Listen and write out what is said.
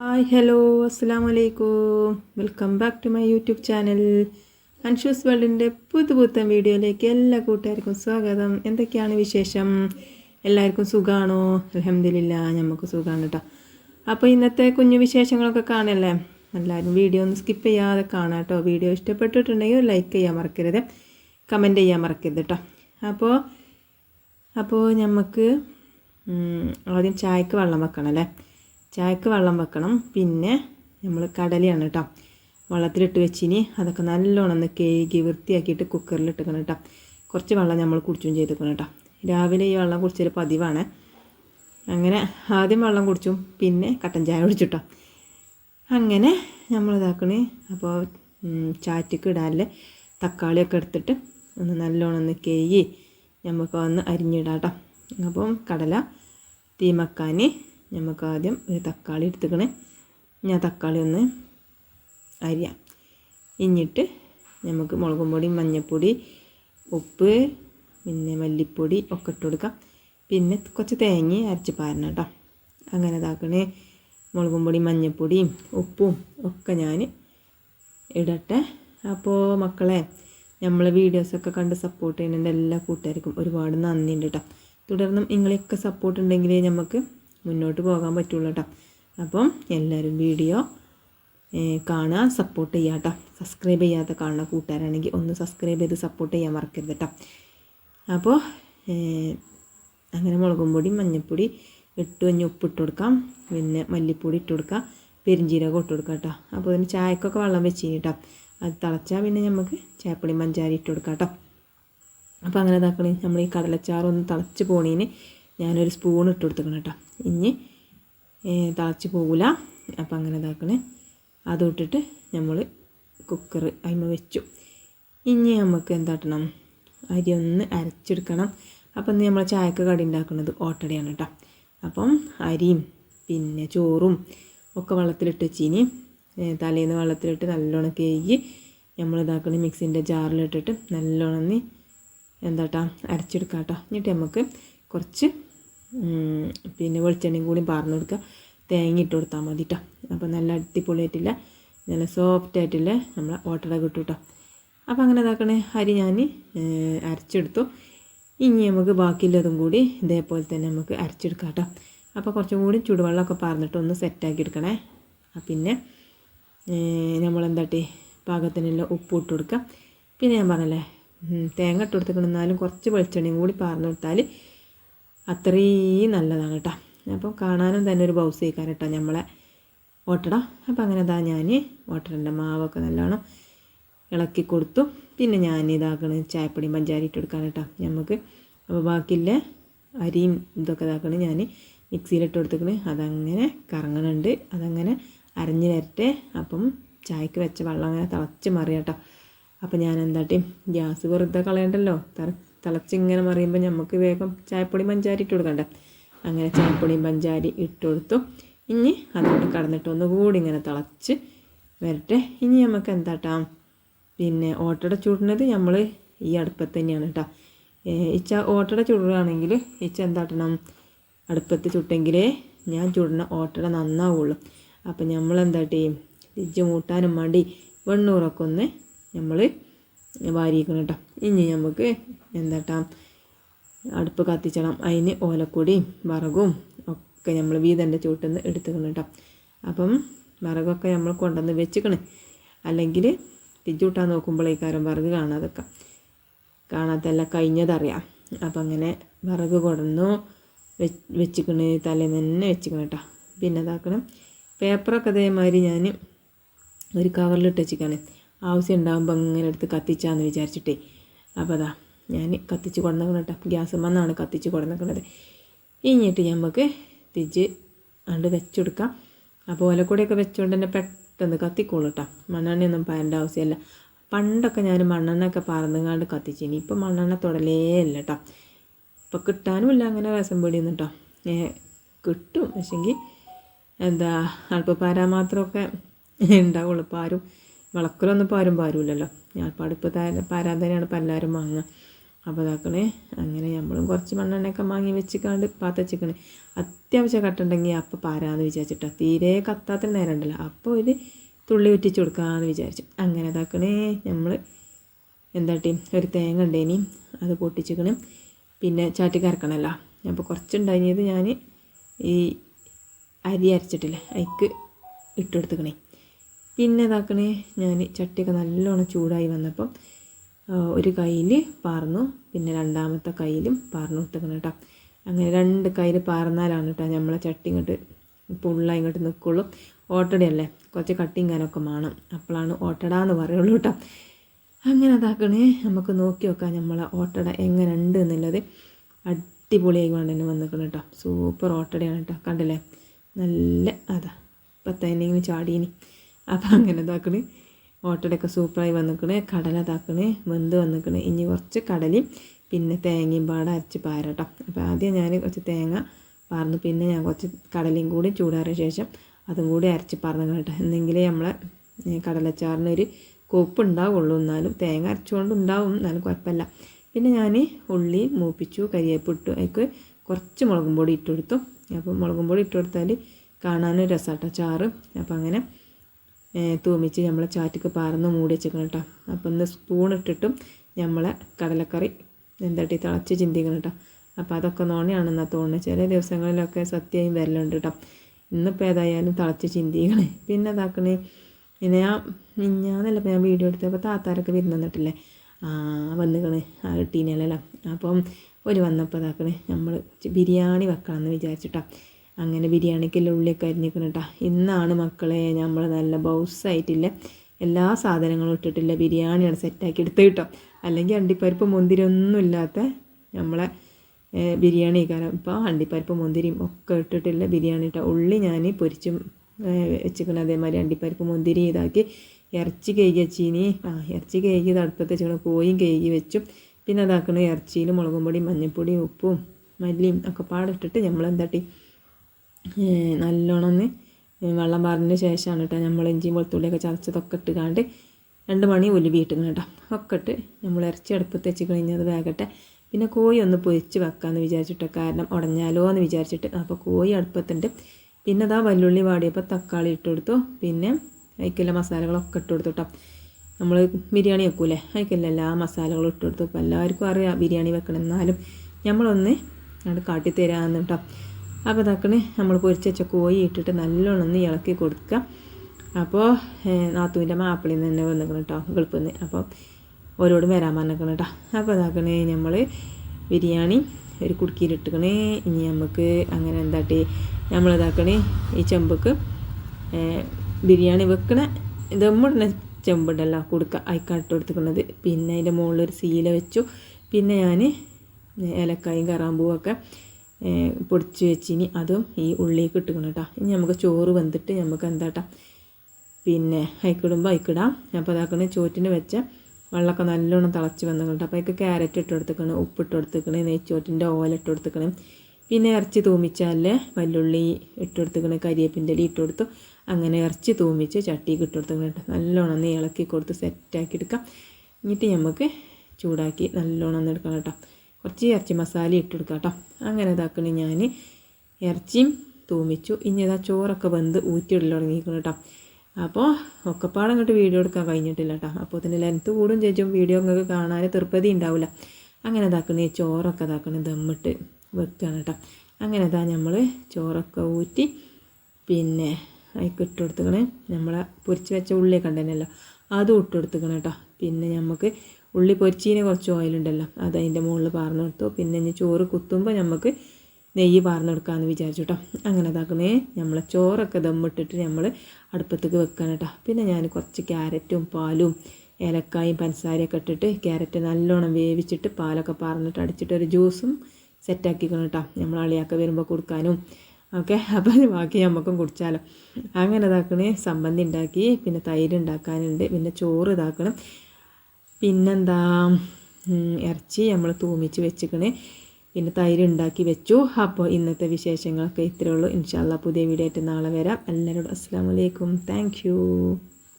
Hi hello അസ്സാം വലൈക്കും welcome back to my YouTube channel. Anshu's വേൾഡിന്റെ പുതു പുത്തൻ വീഡിയോയിലേക്ക് എല്ലാ കൂട്ടുകാർക്കും സ്വാഗതം. എന്തൊക്കെയാണ് വിശേഷം? എല്ലാവർക്കും സുഖമാണോ അലഹമില്ല നമുക്ക് സുഖമാണ് കേട്ടോ അപ്പോൾ ഇന്നത്തെ കുഞ്ഞു വിശേഷങ്ങളൊക്കെ കാണല്ലേ? എല്ലാവരും വീഡിയോ ഒന്ന് സ്കിപ്പ് ചെയ്യാതെ കാണാം കേട്ടോ വീഡിയോ ഇഷ്ടപ്പെട്ടിട്ടുണ്ടെങ്കിൽ ലൈക്ക് ചെയ്യാൻ മറക്കരുത്. കമന്റ് ചെയ്യാൻ മറക്കരുത് കേട്ടോ അപ്പോൾ അപ്പോൾ നമുക്ക് ആദ്യം ചായക്ക് വെള്ളം വെക്കണം അല്ലേ ചായക്ക് വെള്ളം വെക്കണം. പിന്നെ നമ്മൾ കടലയാണ് കേട്ടോ വെള്ളത്തിലിട്ട് വെച്ചിനി. അതൊക്കെ നല്ലോണം ഒന്ന് കേകി വൃത്തിയാക്കിയിട്ട് കുക്കറിൽ ഇട്ടിക്കണം കേട്ടോ കുറച്ച് വെള്ളം നമ്മൾ കുടിച്ചും ചെയ്തേക്കണം കേട്ടോ രാവിലെ ഈ വെള്ളം കുടിച്ചൊരു പതിവാണ്. അങ്ങനെ ആദ്യം വെള്ളം കുടിച്ചും പിന്നെ കട്ടൻ ചായ കുടിച്ചിട്ടോ അങ്ങനെ നമ്മൾ ഇതാക്കണേ. അപ്പോൾ ചാറ്റക്ക് ഇടാനുള്ള തക്കാളിയൊക്കെ എടുത്തിട്ട് ഒന്ന് നല്ലോണം ഒന്ന് കേയി നമുക്ക് ഒന്ന് അരിഞ്ഞിടാം കേട്ടോ അപ്പം കടല തീമക്കാൻ നമുക്ക് ആദ്യം ഒരു തക്കാളി എടുത്തുക്കണേ. ഞാൻ തക്കാളി ഒന്ന് അരിയാം. ഇഞ്ഞിട്ട് നമുക്ക് മുളകും പൊടി മഞ്ഞൾപ്പൊടി ഉപ്പ് പിന്നെ മല്ലിപ്പൊടി ഒക്കെ ഇട്ട് കൊടുക്കാം. പിന്നെ കുറച്ച് തേങ്ങ അരച്ച് പാരണം കേട്ടോ അങ്ങനെ ഇതാക്കണേ. മുളകും പൊടി മഞ്ഞൾപ്പൊടിയും ഉപ്പും ഒക്കെ ഞാൻ ഇടട്ടെ. അപ്പോൾ മക്കളെ നമ്മളെ വീഡിയോസൊക്കെ കണ്ട് സപ്പോർട്ട് ചെയ്യുന്നതിന്റെ എല്ലാ കൂട്ടുകാർക്കും ഒരുപാട് നന്ദിയുണ്ട് കേട്ടോ തുടർന്നും നിങ്ങളെയൊക്കെ സപ്പോർട്ട് ഉണ്ടെങ്കിലേ നമുക്ക് മുന്നോട്ട് പോകാൻ പറ്റുള്ളൂ കേട്ടോ അപ്പം എല്ലാവരും വീഡിയോ കാണുക സപ്പോർട്ട് ചെയ്യുക കേട്ടോ സബ്സ്ക്രൈബ് ചെയ്യാത്ത കാണുന്ന കൂട്ടുകാരാണെങ്കിൽ ഒന്ന് സബ്സ്ക്രൈബ് ചെയ്ത് സപ്പോർട്ട് ചെയ്യാൻ മറക്കരുത് കേട്ടോ അപ്പോൾ അങ്ങനെ മുളകും പൊടി മഞ്ഞൾപ്പൊടി ഇട്ട് കഞ്ഞി ഉപ്പിട്ട് കൊടുക്കാം. പിന്നെ മല്ലിപ്പൊടി ഇട്ട് കൊടുക്കാം. പെരിഞ്ചീരകം ഇട്ട് കൊടുക്കാം കേട്ടോ അപ്പോൾ അതിന് ചായക്കൊക്കെ വെള്ളം വെച്ച് കേട്ടോ അത് തിളച്ചാൽ പിന്നെ നമുക്ക് ചായപ്പൊടി മഞ്ചാരി ഇട്ട് കൊടുക്കാം കേട്ടോ അപ്പോൾ അങ്ങനെ ഇതാക്കണേ. നമ്മൾ ഈ കടലച്ചാറൊന്ന് തിളച്ച് പോണീന്. ഞാനൊരു സ്പൂൺ ഇട്ട് കൊടുത്തേക്കണം കേട്ടോ ഇനി തിളച്ച് പോകില്ല അപ്പോൾ അങ്ങനെ ഇതാക്കണേ. അതും ഇട്ടിട്ട് നമ്മൾ കുക്കർ അതിമ വെച്ചു. ഇനി നമുക്ക് എന്താട്ടണം? അരി ഒന്ന് അരച്ചെടുക്കണം. അപ്പം ഇന്ന് നമ്മൾ ചായക്ക് കടി ഉണ്ടാക്കുന്നത് ഓട്ടടയാണ് കേട്ടോ അപ്പം അരിയും പിന്നെ ചോറും ഒക്കെ വെള്ളത്തിലിട്ട് വെച്ചിനി. തലേന്ന് വെള്ളത്തിലിട്ട് നല്ലോണം കേകി നമ്മൾ ഇതാക്കണ മിക്സിന്റെ ജാറിലിട്ടിട്ട് നല്ലോണം എന്താട്ടാ അരച്ചെടുക്കാം കേട്ടോ എന്നിട്ട് നമുക്ക് കുറച്ച് പിന്നെ വെളിച്ചെണ്ണയും കൂടി പാർന്ന് കൊടുക്കുക. തേങ്ങ ഇട്ട് കൊടുത്താൽ മതി കേട്ടോ അപ്പോൾ നല്ല അടിപൊളിയായിട്ടില്ല നല്ല സോഫ്റ്റ് ആയിട്ടില്ല നമ്മൾ ഓട്ടട കിട്ടും കേട്ടോ അപ്പോൾ അങ്ങനെ ഇതാക്കണേ അരി ഞാൻ അരച്ചെടുത്തു. ഇനി നമുക്ക് ബാക്കിയുള്ളതും കൂടി ഇതേപോലെ തന്നെ നമുക്ക് അരച്ചെടുക്കാം കേട്ടോ അപ്പോൾ കുറച്ചും കൂടി ചൂടുവെള്ളമൊക്കെ പാർന്നിട്ട് ഒന്ന് സെറ്റാക്കി എടുക്കണേ. പിന്നെ നമ്മളെന്താട്ടി പാകത്തിനുള്ള ഉപ്പ് ഇട്ട് കൊടുക്കുക. പിന്നെ ഞാൻ പറഞ്ഞല്ലേ തേങ്ങ ഇട്ട് കൊടുത്തിട്ടുണ്ടെന്നാലും കുറച്ച് വെളിച്ചെണ്ണയും കൂടി പാർന്നു കൊടുത്താൽ അത്രയും നല്ലതാണ് കേട്ടോ. അപ്പോൾ കാണാനും തന്നെ ഒരു ബൗസ് ചെയ്യിക്കാൻ കേട്ടോ നമ്മളെ. ഓട്ടട. അപ്പോൾ അങ്ങനെ ഇതാ ഞാൻ ഓട്ടറിന്റെ മാവൊക്കെ നല്ലോണം ഇളക്കി കൊടുത്തു. പിന്നെ ഞാൻ ഇതാക്കണ ചായപ്പൊടിയും പഞ്ചാരി ഇട്ട് കൊടുക്കാൻ കേട്ടോ നമുക്ക്. അപ്പോൾ ബാക്കിയുള്ള അരിയും ഇതൊക്കെ ഇതാക്കണേ ഞാൻ മിക്സിയിലിട്ട് കൊടുത്തേക്കണ് അതങ്ങനെ കറങ്ങണുണ്ട്. അതങ്ങനെ അരഞ്ഞ് വരട്ടെ. അപ്പം ചായക്ക് വെച്ച വെള്ളം അങ്ങനെ തിളച്ച് മറിയാട്ടോ അപ്പം ഞാൻ എന്താട്ടി ഗ്യാസ് വെറുതെ കളയണ്ടല്ലോ. തിള തിളച്ചിങ്ങനെ മറിയുമ്പോൾ നമുക്ക് വേഗം ചായപ്പൊടി പഞ്ചാരി ഇട്ട് കൊടുക്കണ്ടേ? അങ്ങനെ ചായപ്പൊടിയും പഞ്ചാരി ഇട്ട് കൊടുത്തു. ഇനി അതുകൊണ്ട് കടന്നിട്ട് ഒന്നുകൂടി ഇങ്ങനെ തിളച്ച് വരട്ടെ. ഇനി നമുക്ക് എന്താട്ടാം? പിന്നെ ഓട്ടട ചൂടുന്നത് നമ്മൾ ഈ അടുപ്പത്ത് തന്നെയാണ് കേട്ടോ ഇച്ച ഓട്ടട ചൂടുകയാണെങ്കിൽ ഇച്ച എന്താട്ടണം? അടുപ്പത്ത് ചുട്ടെങ്കിലേ ഞാൻ ചുടുന്ന ഓട്ടട നന്നാവുള്ളൂ. അപ്പം നമ്മൾ എന്താട്ടേ ഇജ്ജ് മൂട്ടാനും വേണ്ടി വെണ്ണൂറൊക്കെ ഒന്ന് നമ്മൾ വാരിയിക്കണം കേട്ടോ ഇനി നമുക്ക് എന്താട്ടാ? അടുപ്പ് കത്തിച്ചണം. അതിന് ഓലക്കൊടിയും വിറകും ഒക്കെ നമ്മൾ വീതന്റെ ചുവട്ടിൽ നിന്ന് എടുത്തുക്കണം കേട്ടോ അപ്പം വിറകൊക്കെ നമ്മൾ കൊണ്ടുവന്ന് വെച്ചിക്കണേ. അല്ലെങ്കിൽ തിജൂട്ടാൻ നോക്കുമ്പോഴേക്കാരം വിറക് കാണാതൊക്കെ. കാണാത്തെല്ലാം കഴിഞ്ഞതറിയാം. അപ്പം അങ്ങനെ വിറക് വെ വെച്ചിക്കണ്. തലേന്ന് തന്നെ വെച്ചിക്കണം കേട്ടോ പിന്നെ ഇതാക്കണം. പേപ്പറൊക്കെ അതേമാതിരി ഞാൻ ഒരു കവറിലിട്ട് വെച്ചിക്കാണ്. ആവശ്യം ഉണ്ടാകുമ്പോൾ അങ്ങനെ എടുത്ത് കത്തിച്ചാന്ന് വിചാരിച്ചിട്ടേ. അപ്പോൾ അതാ ഞാൻ കത്തിച്ച് കൊടുന്നേക്കണം കേട്ടോ. ഗ്യാസ് മണ്ണാണ് കത്തിച്ച് കൊടുന്നേക്കണത്. ഇനിയിട്ട് നമുക്ക് തിരിച്ച് അണ്ട് വെച്ചെടുക്കാം. അപ്പോൾ ഓലക്കൂടെയൊക്കെ വെച്ചുകൊണ്ട് തന്നെ പെട്ടെന്ന് കത്തിക്കോളൂ കേട്ടോ മണ്ണെണ്ണയൊന്നും പാരേണ്ട ആവശ്യമില്ല പണ്ടൊക്കെ ഞാൻ മണ്ണെണ്ണയൊക്കെ പറന്നുങ്ങാണ്ട് കത്തിച്ചിനി. ഇപ്പോൾ മണ്ണെണ്ണ തൊടലേ ഇല്ല കേട്ടോ ഇപ്പം കിട്ടാനും ഇല്ല. അങ്ങനെ രസം പേടിയൊന്നും കേട്ടോ ഏ കിട്ടും. പക്ഷെങ്കിൽ എന്താ അല്പ പാരാ മാത്രമൊക്കെ ഉണ്ടാവുള്ളൂ ഇപ്പോൾ ആരും വിളക്കലൊന്നും ഇപ്പോൾ ആരും പാരൂലല്ലോ ഞാൻ ഇപ്പോൾ തന്നെയാണ് ഇപ്പോൾ എല്ലാവരും വാങ്ങുക അപ്പോൾ അങ്ങനെ നമ്മളും കുറച്ച് മണ്ണെണ്ണയൊക്കെ വാങ്ങി വെച്ചിക്കാണ്ട് പാത്ത വെച്ചിക്കണേ അത്യാവശ്യം കട്ടുണ്ടെങ്കിൽ അപ്പം പാരാന്ന് വിചാരിച്ചിട്ടാണ് തീരെ കത്താത്ത നേരം ഉണ്ടല്ലോ അപ്പോൾ ഒരു തുള്ളി ഉറ്റിച്ച് കൊടുക്കാമെന്ന് വിചാരിച്ചു. അങ്ങനെ ഇതാക്കണേ നമ്മൾ എന്താട്ടി ഒരു തേങ്ങ ഉണ്ടേനി അത് പൊട്ടിച്ചിക്കണ്. പിന്നെ ചാറ്റി കറക്കണമല്ലോ അപ്പോൾ കുറച്ചുണ്ടായിരുന്നത് ഞാൻ ഈ അരി അരച്ചിട്ടില്ല അതിക്ക് ഇട്ടെടുത്തുക്കണേ പിന്നെ ഇതാക്കണേ ഞാൻ ചട്ടിയൊക്കെ നല്ലോണം ചൂടായി വന്നപ്പം ഒരു കയ്യിൽ പാർന്നു പിന്നെ രണ്ടാമത്തെ കയ്യിലും പാർന്നു കൊടുത്തേക്കണം കേട്ടോ. അങ്ങനെ രണ്ട് കയ്യിൽ പാർന്നാലാണ് കേട്ടോ നമ്മളെ ചട്ടി ഇങ്ങോട്ട് പുള്ള ഇങ്ങോട്ട് നിൽക്കുള്ളൂ ഓട്ടടയല്ലേ? കുറച്ച് കട്ടിങ്ങാനൊക്കെ വേണം അപ്പോഴാണ് ഓട്ടട എന്ന് പറയുള്ളൂ കേട്ടോ. അങ്ങനെ അതാക്കണേ. നമുക്ക് നോക്കി നോക്കാം നമ്മളെ ഓട്ടട എങ്ങനെ ഉണ്ട് എന്നുള്ളത്. അടിപൊളിയായി കൊണ്ട് തന്നെ വന്നിക്കണം കേട്ടോ. സൂപ്പർ ഓട്ടടയാണ് കേട്ടോ. കണ്ടില്ലേ? നല്ല അതാ. ഇപ്പം തന്നെ ഇങ്ങനെ ചാടീനി അപ്പം അങ്ങനെ ഇതാക്കണേ. ഓട്ടടയൊക്കെ സൂപ്പറായി വന്നിക്കണേ കടല താക്കണ് വെന്ത് വന്നിക്കണേ. ഇനി കുറച്ച് കടലയും പിന്നെ തേങ്ങയും പാടെ അരച്ച് പാരട്ടോ. അപ്പോൾ ആദ്യം ഞാൻ കുറച്ച് തേങ്ങ പാർന്നു പിന്നെ ഞാൻ കുറച്ച് കടലയും കൂടി ചൂടാറിയ ശേഷം അതും കൂടി അരച്ച് പറഞ്ഞു കേട്ടോ. എന്നെങ്കിലേ നമ്മളെ കടലച്ചാറിന് ഒരു കൊപ്പ് ഉണ്ടാവുള്ളൂ എന്നാലും തേങ്ങ അരച്ചുകൊണ്ട് ഉണ്ടാവും എന്നാലും കുഴപ്പമില്ല. പിന്നെ ഞാൻ ഉള്ളി മൂപ്പിച്ചു കരിയേപ്പ് ഇട്ടു. അതിക്ക് കുറച്ച് മുളകും പൊടി ഇട്ട് കൊടുത്തു. അപ്പോൾ മുളകും പൊടി ഇട്ട് കൊടുത്താൽ കാണാനും രസമാട്ടോ ചാറ്. അപ്പോൾ അങ്ങനെ തൂമിച്ച് നമ്മൾ ചാറ്റിക്ക് പാർന്ന് മൂടി വെച്ചേക്കണം കേട്ടോ. അപ്പോൾ ഒന്ന് സ്പൂൺ ഇട്ടിട്ടും നമ്മളെ കടലക്കറി എന്താട്ടി തിളച്ച് ചിന്തിക്കണം കേട്ടോ. അപ്പോൾ അതൊക്കെ നോണയാണെന്നാ തോന്നുന്നത്. ചില ദിവസങ്ങളിലൊക്കെ സത്യമായും വരലുണ്ട് കേട്ടോ. ഇന്നിപ്പോൾ ഏതായാലും തിളച്ച് ചിന്തിക്കണേ പിന്നെ ഇതാക്കണേ പിന്നെ ഞാൻ മിഞ്ഞാന്നല്ല ഞാൻ വീഡിയോ എടുത്തപ്പോൾ താത്താരൊക്കെ വിരുന്ന് വന്നിട്ടില്ലേ ആ വന്നിക്കണ്. ആ ഇട്ടീനല്ലോ അപ്പം ഒരു വന്നപ്പോൾ ഇതാക്കണേ നമ്മൾ ബിരിയാണി വെക്കാമെന്ന് വിചാരിച്ചിട്ടാ. അങ്ങനെ ബിരിയാണിക്കുള്ള ഉള്ളിയൊക്കെ അരിഞ്ഞിരിക്കണം കേട്ടോ ഇന്നാണ് മക്കളെ നമ്മൾ നല്ല ബൗസായിട്ടില്ല? എല്ലാ സാധനങ്ങളും ഇട്ടിട്ടില്ല? ബിരിയാണിയാണ് സെറ്റാക്കി എടുത്ത് കിട്ടോ അല്ലെങ്കിൽ അണ്ടിപ്പരിപ്പ് മുന്തിരി ഒന്നും ഇല്ലാത്ത നമ്മളെ ബിരിയാണി കാരണം ഇപ്പോൾ അണ്ടിപ്പരിപ്പ് മുന്തിരിയും ഒക്കെ ഇട്ടിട്ടില്ല ബിരിയാണി ഇട്ട ഉള്ളി ഞാൻ പൊരിച്ചും വെച്ചിരിക്കണം അതേമാതിരി അണ്ടിപ്പരിപ്പ് മുന്തിരി ഇതാക്കി ഇറച്ചി കേകി വെച്ചീനി. ആ ഇറച്ചി കേകി തടുപ്പത്ത് വെച്ചിട്ട് കോയും കേകി വെച്ചു. പിന്നെ അതാക്കണ ഇറച്ചിയിൽ മുളകും പൊടിയും മഞ്ഞൾപ്പൊടിയും ഉപ്പും മല്ലിയും ഒക്കെ പാടിട്ടിട്ട് നമ്മൾ എന്താട്ടി നല്ലോണം ഒന്ന് വെള്ളം പാറിന് ശേഷമാണ് കേട്ടോ നമ്മൾ ഇഞ്ചിയും വെളുത്തുള്ളിയൊക്കെ ചതച്ചതൊക്കെ ഇട്ട് കാണ്ട് രണ്ട് മണി ഉലുവി ഇട്ടിക്കണം കേട്ടോ. ഒക്കെ ഇട്ട് നമ്മൾ ഇറച്ചി അടുപ്പത്ത് വെച്ച് കഴിഞ്ഞത് വേകട്ടെ. പിന്നെ കോഴി ഒന്ന് പൊരിച്ച് വെക്കാമെന്ന് വിചാരിച്ചിട്ട് കാരണം ഉടഞ്ഞാലോ എന്ന് വിചാരിച്ചിട്ട്. അപ്പോൾ കോഴി അടുപ്പത്തുണ്ട്. പിന്നെ അതാ വല്ലുള്ളി വാടിയപ്പോൾ തക്കാളി ഇട്ട് കൊടുത്തു. പിന്നെ അതിക്കുള്ള മസാലകളൊക്കെ ഇട്ട് കൊടുത്തു കേട്ടോ. നമ്മൾ ബിരിയാണി വെക്കൂലേ? അതിക്കുള്ള എല്ലാ മസാലകളും ഇട്ട് കൊടുത്തു. അപ്പോൾ എല്ലാവർക്കും അറിയാം ബിരിയാണി വെക്കണം എന്നാലും നമ്മളൊന്ന് അങ്ങോട്ട് കാട്ടിത്തരാമെന്ന് കേട്ടോ. അപ്പോൾ നമ്മൾ പൊരിച്ച് വെച്ച കോഴി ഇട്ടിട്ട് നല്ലോണം ഒന്ന് ഇളക്കി കൊടുക്കുക അപ്പോൾ നാത്തൂന്റെ മാപ്പിളിൽ നിന്ന് തന്നെ വന്നിക്കണം കേട്ടോ ഗൾഫിൽ നിന്ന് അപ്പോൾ ഓരോടും വരാൻ പറഞ്ഞിരിക്കണം കേട്ടോ അപ്പോൾ ഇതാക്കണേ നമ്മൾ ബിരിയാണി ഒരു കുടുക്കിയിലിട്ടിക്കണേ ഇനി നമുക്ക് അങ്ങനെ എന്താട്ടി നമ്മൾ ഇതാക്കണേ ഈ ചെമ്പക്ക് ബിരിയാണി വെക്കണ ദമ്മിടുന്ന ചെമ്പുണ്ടല്ലോ കൊടുക്കുക അയക്കാട്ട് കൊടുത്തിക്കണത്. പിന്നെ അതിന്റെ മുകളിൽ ഒരു സീല വെച്ചു. പിന്നെ ഞാൻ ഏലക്കായും കറാമ്പൂവൊക്കെ പൊടിച്ച് വെച്ചിനി അതും ഈ ഉള്ളിലേക്ക് ഇട്ടുക്കണം കേട്ടോ ഇനി നമുക്ക് ചോറ് വെന്തിട്ട് നമുക്ക് എന്താട്ടാ പിന്നെ അയക്കിടുമ്പോൾ അയക്കിടാം. അപ്പോൾ അതാക്കണ ചോറ്റിന് വെച്ച വെള്ളമൊക്കെ നല്ലോണം തിളച്ച് വന്നിട്ടുണ്ട് അപ്പോൾ അതിക്ക് ക്യാരറ്റ് ഇട്ട് കൊടുത്തേക്കണം ഉപ്പ് ഇട്ട് കൊടുത്തേക്കണേ നെയ്ച്ചോറ്റിന്റെ ഓല ഇട്ട് കൊടുത്തേക്കണേ. പിന്നെ ഇറച്ചി തൂമിച്ചാൽ വല്ലുള്ളി ഇട്ട് കൊടുത്തേക്കണേ കരിയേപ്പിന്റെ ഇല ഇട്ട് കൊടുത്തു. അങ്ങനെ ഇറച്ചി തൂമിച്ച് ചട്ടിക്ക് ഇട്ട് കൊടുത്തേക്കണം കേട്ടോ നല്ലോണം ഒന്ന് ഇളക്കി കൊടുത്ത് സെറ്റാക്കി എടുക്കാം. എന്നിട്ട് നമുക്ക് ചൂടാക്കി നല്ലോണം ഒന്ന് എടുക്കണം കേട്ടോ കുറച്ച് ഇറച്ചി മസാല ഇട്ട് കൊടുക്കാം കേട്ടോ. അങ്ങനെ ഇതാക്കണേ ഞാൻ ഇറച്ചിയും തൂമിച്ചു. ഇനി ഇതാ ചോറൊക്കെ വെന്ത് ഊറ്റിയിടൽ തുടങ്ങിയിരിക്കണം കേട്ടോ. അപ്പോൾ ഒക്കെപ്പാടെ അങ്ങോട്ട് വീഡിയോ എടുക്കാൻ കഴിഞ്ഞിട്ടില്ല കേട്ടോ. അപ്പോൾ ഇതിന്റെ ലെങ്ത്ത് കൂടും ചേച്ചും വീഡിയോ നിങ്ങൾക്ക് കാണാൻ തൃപ്തി ഉണ്ടാവില്ല. അങ്ങനെ ഇതാക്കണേ ചോറൊക്കെ ഇതാക്കണേ ദമ്മിട്ട് വെക്കുകയാണ് കേട്ടോ. അങ്ങനെ ഇതാ നമ്മൾ ചോറൊക്കെ ഊറ്റി പിന്നെ അതിക്ക് ഇട്ട് കൊടുത്തുക്കണേ. നമ്മളെ പൊരിച്ച് വെച്ച ഉള്ളിയൊക്കെ ഉണ്ടല്ലോ അതും ഇട്ട് കൊടുത്തുക്കണം കേട്ടോ. പിന്നെ നമുക്ക് ഉള്ളി പൊരിച്ചതിന് കുറച്ച് ഓയിലുണ്ടല്ലോ അത് അതിന്റെ മുകളിൽ പാർന്ന് കൊടുത്തു പിന്നെ ഇനി ചോറ് കുത്തുമ്പോൾ നമുക്ക് നെയ്യ് പാർന്നെടുക്കാമെന്ന് വിചാരിച്ചു കേട്ടോ അങ്ങനെ ഇതാക്കണേ നമ്മളെ ചോറൊക്കെ ദമ്മിട്ടിട്ട് നമ്മൾ അടുപ്പത്തേക്ക് വെക്കണം കേട്ടോ പിന്നെ ഞാൻ കുറച്ച് ക്യാരറ്റും പാലും ഏലക്കായും പഞ്ചസാരയൊക്കെ ഇട്ടിട്ട് ക്യാരറ്റ് നല്ലോണം വേവിച്ചിട്ട് പാലൊക്കെ പാർന്നിട്ട് അടിച്ചിട്ട് ഒരു ജ്യൂസും സെറ്റാക്കിക്കണം കേട്ടോ നമ്മൾ അളിയാക്ക വരുമ്പോൾ കൊടുക്കാനും ഓക്കെ അപ്പോൾ ബാക്കി നമുക്കും കുടിച്ചാലോ. അങ്ങനെ ഇതാക്കണേ സമ്പന്തി ഉണ്ടാക്കി പിന്നെ തൈര് ഉണ്ടാക്കാനുണ്ട് പിന്നെ ചോറ് ഇതാക്കണം. പിന്നെന്താ ഇറച്ചി നമ്മൾ തൂമിച്ച് വെച്ചിക്കണേ. പിന്നെ തൈര് ഉണ്ടാക്കി വെച്ചു. അപ്പോൾ ഇന്നത്തെ വിശേഷങ്ങളൊക്കെ ഇത്രയേ ഉള്ളൂ. ഇൻഷാല്ല പുതിയ വീഡിയോ ആയിട്ട് നാളെ വരാം. എല്ലാവരോടും അസ്സാം വലൈക്കും താങ്ക്